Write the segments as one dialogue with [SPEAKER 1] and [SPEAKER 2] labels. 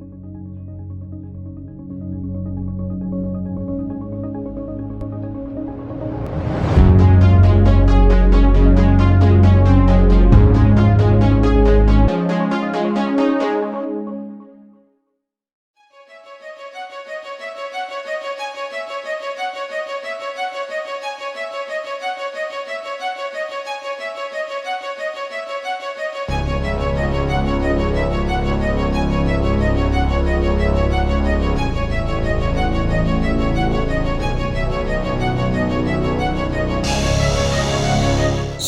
[SPEAKER 1] you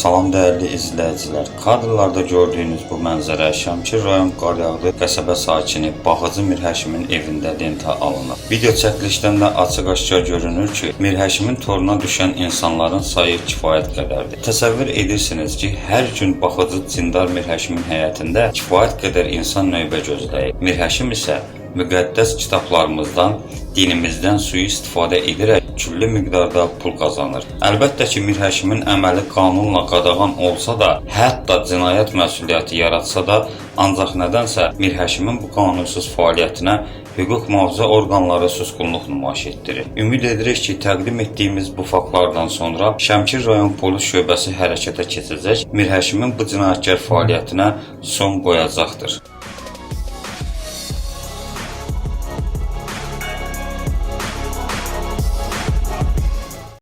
[SPEAKER 1] Salam dəyərli izləyicilər. Kadrlarda gördüyünüz bu mənzərə Şəmkir rayon Qaryağdı qəsəbə sakini Baxıcı Mirhəşimin evində lentə alınıb. Video çəkilişdən də açıq-aşkar görünür ki, Mirhəşimin toruna düşən insanların sayı kifayət qədərdir. Təsəvvür edirsiniz ki, hər gün Baxıcı Cindar Mirhəşimin həyətində kifayət qədər insan növbə gözləyir. Mirhəşim isə müqəddəs kitablarımızdan, dinimizdən sui-istifadə edərək küllü miqdarda pul qazanır. Əlbəttə ki, Mir Həşimin əməli qanunla qadağan olsa da, hətta cinayət məsuliyyəti yaratsa da, ancaq nədənsə Mir Həşimin bu qanunsuz fəaliyyətinə hüquq mühafizə orqanları susqunluq nümayiş etdirir. Ümid edirik ki, təqdim etdiyimiz bu faktlardan sonra Şəmkir rayon polis şöbəsi hərəkətə keçəcək, Mir Həşimin bu cinayətkar fəaliyyətinə son qoyacaqdır.